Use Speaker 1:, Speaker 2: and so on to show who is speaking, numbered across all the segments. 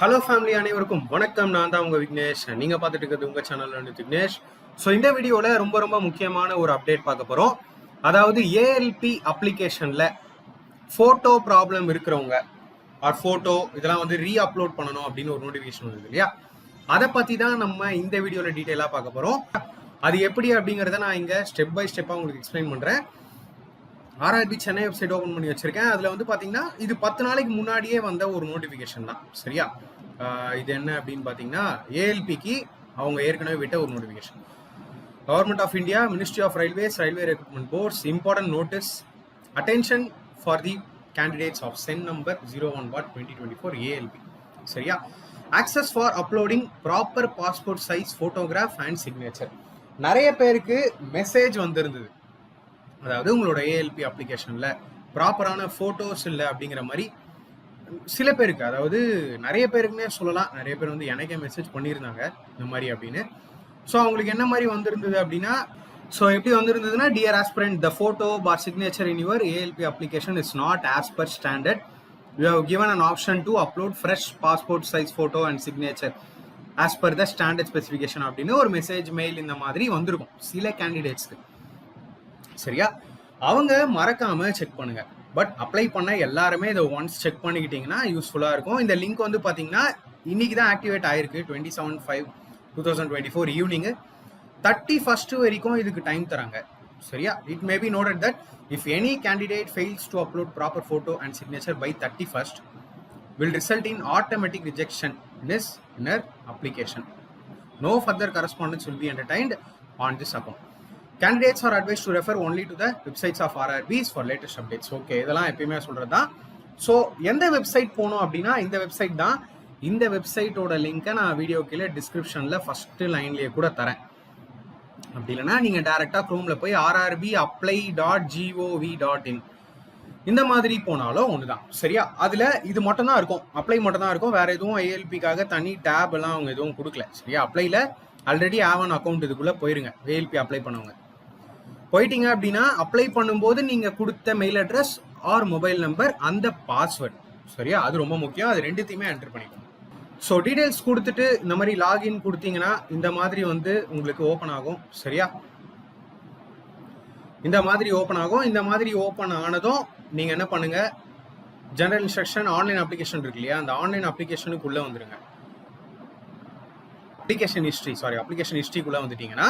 Speaker 1: Hello family அனைவருக்கும் வணக்கம். நான் தான் உங்க விக்னேஷ். நீங்க பார்த்துட்டு இருக்கிறது உங்க சேனல் விக்னேஷ். ஸோ இந்த வீடியோல ரொம்ப ரொம்ப முக்கியமான ஒரு அப்டேட் பார்க்க போறோம். அதாவது ஏஎல்பி அப்ளிகேஷன்ல போட்டோ ப்ராப்ளம் இருக்கிறவங்க ஆர் போட்டோ இதெல்லாம் வந்து ரீ அப்லோட் பண்ணணும் அப்படின்னு ஒரு நோட்டிஃபிகேஷன் வருது இல்லையா? அதை பத்தி தான் நம்ம இந்த வீடியோல டீட்டெயிலாக பார்க்க போறோம். அது எப்படி அப்படிங்கிறத நான் இங்க ஸ்டெப் பை ஸ்டெப்பாக உங்களுக்கு எக்ஸ்பிளைன் பண்றேன். ஆர்ஆர்பி சென்னை வெப்சைட் ஓப்பன் பண்ணி வச்சிருக்கேன். அதில் வந்து பார்த்தீங்கன்னா இது பத்து நாளைக்கு முன்னாடியே வந்த ஒரு நோட்டிஃபிகேஷன் தான். சரியா? இது என்ன அப்படின்னு பார்த்தீங்கன்னா ஏஎல்பிக்கு அவங்க ஏற்கனவே விட்ட ஒரு notification government of India ministry of railways railway recruitment boards important notice attention for the candidates of CEN number zero one bar twenty twenty four ALP சரியா? Access for uploading proper passport size photograph and signature நிறைய பேருக்கு message வந்திருந்தது. அதாவது உங்களோட ALP அப்ளிகேஷனில் ப்ராப்பரான photos இல்லை அப்படிங்கிற மாதிரி சில பேருக்கு அதாவது நிறைய பேருக்குமே சொல்லலாம். நிறைய பேர் வந்து எனக்கே மெசேஜ் பண்ணியிருந்தாங்க இந்த மாதிரி அப்படின்னு. ஸோ அவங்களுக்கு என்ன மாதிரி வந்திருந்தது அப்படின்னா ஸோ எப்படி வந்திருந்ததுன்னா dear aspirant the photo for signature in your ALP application is not as per standard you have given an option to upload fresh passport size photo and signature as per the standard specification அப்படின்னு ஒரு message mail இந்த மாதிரி வந்திருக்கும். சில கேண்டிடேட்ஸ்க்கு சரியா? அவங்க மறக்காம check பண்ணுங்க. பட் அப்ளை பண்ண எல்லாருமே இதை ஒன்ஸ் செக் பண்ணிக்கிட்டீங்கன்னா யூஸ்ஃபுல்லாக இருக்கும். இந்த லிங்க் வந்து பார்த்தீங்கன்னா இன்னைக்கு தான் ஆக்டிவேட் ஆயிருக்கு. Twenty seven five two thousand twenty four evening thirty first வரைக்கும் இதுக்கு டைம் தராங்க. சரியா? It may be noted that if any candidate fails to upload proper photo and signature by thirty first will result in automatic rejection miss inner application no further correspondence will be entertained on this account candidates are advise to refer refer to the websites of RRBs for latest updates okay இதெல்லாம் எப்பயுமே சொல்கிறது தான் so எந்த website போகணும் அப்படின்னா இந்த website தான். இந்த வெப்சைட்டோட லிங்கை நான் வீடியோ கீழே டிஸ்கிரிப்ஷனில் ஃபஸ்ட்டு லைன்லேயே கூட தரேன். அப்படி இல்லைன்னா நீங்கள் டேரெக்டாக க்ரோமில் போய் RRB apply dot gov dot in இந்த மாதிரி போனாலும் ஒன்று தான் சரியா? அதில் இது மட்டும்தான் இருக்கும். அப்ளை மட்டும்தான் இருக்கும். வேறு எதுவும் ஏஎல்பிக்காக தனி டேப் எல்லாம் அவங்க எதுவும் கொடுக்கல. சரியா? அப்ளைல ஆல்ரெடி ஆவன் அக்கௌண்ட் இதுக்குள்ளே போயிருங்க. ஏஎல்பி அப்ளை பண்ணவங்க. போயிட்டீங்க அப்படின்னா அப்ளை பண்ணும்போது நீங்க கொடுத்த mail address or mobile number அந்த பாஸ்வேர்ட் சரியா? அது ரொம்ப முக்கியம். அது ரெண்டுத்தையுமே என்டர் பண்ணிக்கணும் ஸோ டீடைல்ஸ் கொடுத்துட்டு இந்த மாதிரி லாகின் கொடுத்தீங்கன்னா இந்த மாதிரி வந்து உங்களுக்கு ஓப்பன் ஆகும். சரியா? இந்த மாதிரி ஓப்பன் ஆகும். இந்த மாதிரி ஓப்பன் ஆனதும் நீங்க என்ன பண்ணுங்க? ஜெனரல் இன்ஸ்ட்ரக்ஷன் ஆன்லைன் அப்ளிகேஷன் இருக்கு இல்லையா? அந்த ஆன்லைன் அப்ளிகேஷனுக்குள்ள வந்துருங்க. அப்ளிகேஷன் ஹிஸ்ட்ரி சாரி அப்ளிகேஷன் ஹிஸ்ட்ரிக்குள்ள வந்துட்டீங்கன்னா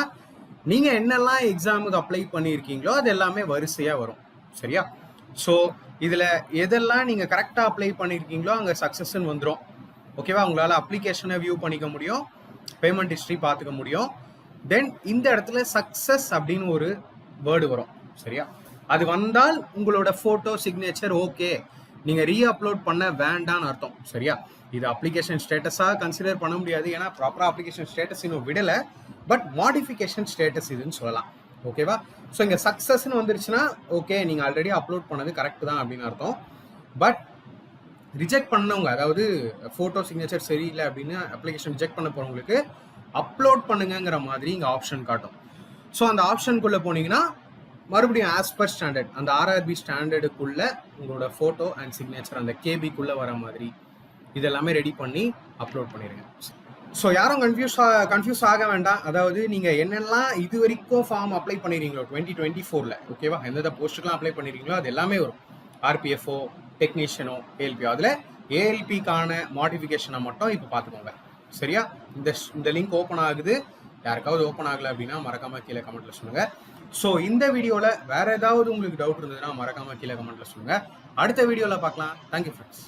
Speaker 1: நீங்கள் என்னெல்லாம் எக்ஸாமுக்கு அப்ளை பண்ணியிருக்கீங்களோ அது எல்லாமே வரிசையாக வரும். சரியா? ஸோ இதில் எதெல்லாம் நீங்கள் கரெக்டாக அப்ளை பண்ணியிருக்கீங்களோ அங்கே சக்ஸஸ்ன்னு வந்துடும் ஓகேவா உங்களால் அப்ளிகேஷனை வியூ பண்ணிக்க முடியும். பேமெண்ட் ஹிஸ்ட்ரி பார்த்துக்க முடியும். தென் இந்த இடத்துல சக்ஸஸ் அப்படின்னு ஒரு வேர்டு வரும். சரியா? அது வந்தால் உங்களோட ஃபோட்டோ சிக்னேச்சர் ஓகே நீங்க ரீ அப்லோட் பண்ண வேண்டாம்னு அர்த்தம் சரியா? இது அப்ளிகேஷன் ஸ்டேட்டஸாக கன்சிடர் பண்ண முடியாது ஏன்னா ப்ராப்பரா அப்ளிகேஷன் ஸ்டேட்டஸ் இன்னும் விடல பட் மாடிஃபிகேஷன் ஸ்டேட்டஸ் இதுன்னு சொல்லலாம் ஓகேவா ஸோ இங்க சக்சஸ்ன்னு வந்துருச்சுன்னா ஓகே நீங்க ஆல்ரெடி அப்லோட் பண்ணது கரெக்ட் தான் அப்படின்னு அர்த்தம். பட் ரிஜெக்ட் பண்ணவங்க அதாவது ஃபோட்டோ சிக்னேச்சர் சரியில்லை அப்படின்னு அப்ளிகேஷன் ரிஜெக்ட் பண்ண போறவங்களுக்கு அப்லோட் பண்ணுங்கங்கிற மாதிரி இங்கே ஆப்ஷன் காட்டும். ஸோ அந்த ஆப்ஷனுக்குள்ளே போனீங்கன்னா மறுபடியும் ஆஸ் பர் ஸ்டாண்டர்ட் அந்த ஆர்ஆர்பி ஸ்டாண்டர்டுக்குள்ள உங்களோட ஃபோட்டோ அண்ட் சிக்னேச்சர் அந்த கேபிக்குள்ளே வர மாதிரி இதெல்லாமே ரெடி பண்ணி அப்லோட் பண்ணிடுங்க ஸோ யாரும் கன்ஃபியூஸ் கன்ஃபியூஸ் ஆக வேண்டாம். அதாவது நீங்கள் என்னெல்லாம் இது வரைக்கும் ஃபார்ம் அப்ளை பண்ணிடுறீங்களோ டுவெண்ட்டி டுவெண்ட்டி ஃபோரில் ஓகேவா எந்தெந்த போஸ்ட்டுக்கெலாம் அப்ளை பண்ணிடுறீங்களோ அது எல்லாமே வரும். ஆர்பிஎஃப்ஓ டெக்னீஷியனோ ஏஎல்பியோ அதில் ஏஎல்பிக்கான மாடிஃபிகேஷனை மட்டும் இப்போ பார்த்துக்கோங்க. சரியா? இந்த இந்த லிங்க் ஓப்பன் ஆகுது. யாருக்காவது ஓப்பன் ஆகலை அப்படின்னா மறக்காமல் கீழே கமெண்ட்டில் சொல்லுங்கள் ஸோ இந்த வீடியோவில் வேறு ஏதாவது உங்களுக்கு டவுட் இருந்ததுன்னா மறக்காமல் கீழே கமெண்ட்டில் சொல்லுங்கள் அடுத்த வீடியோவில் பார்க்கலாம். Thank you friends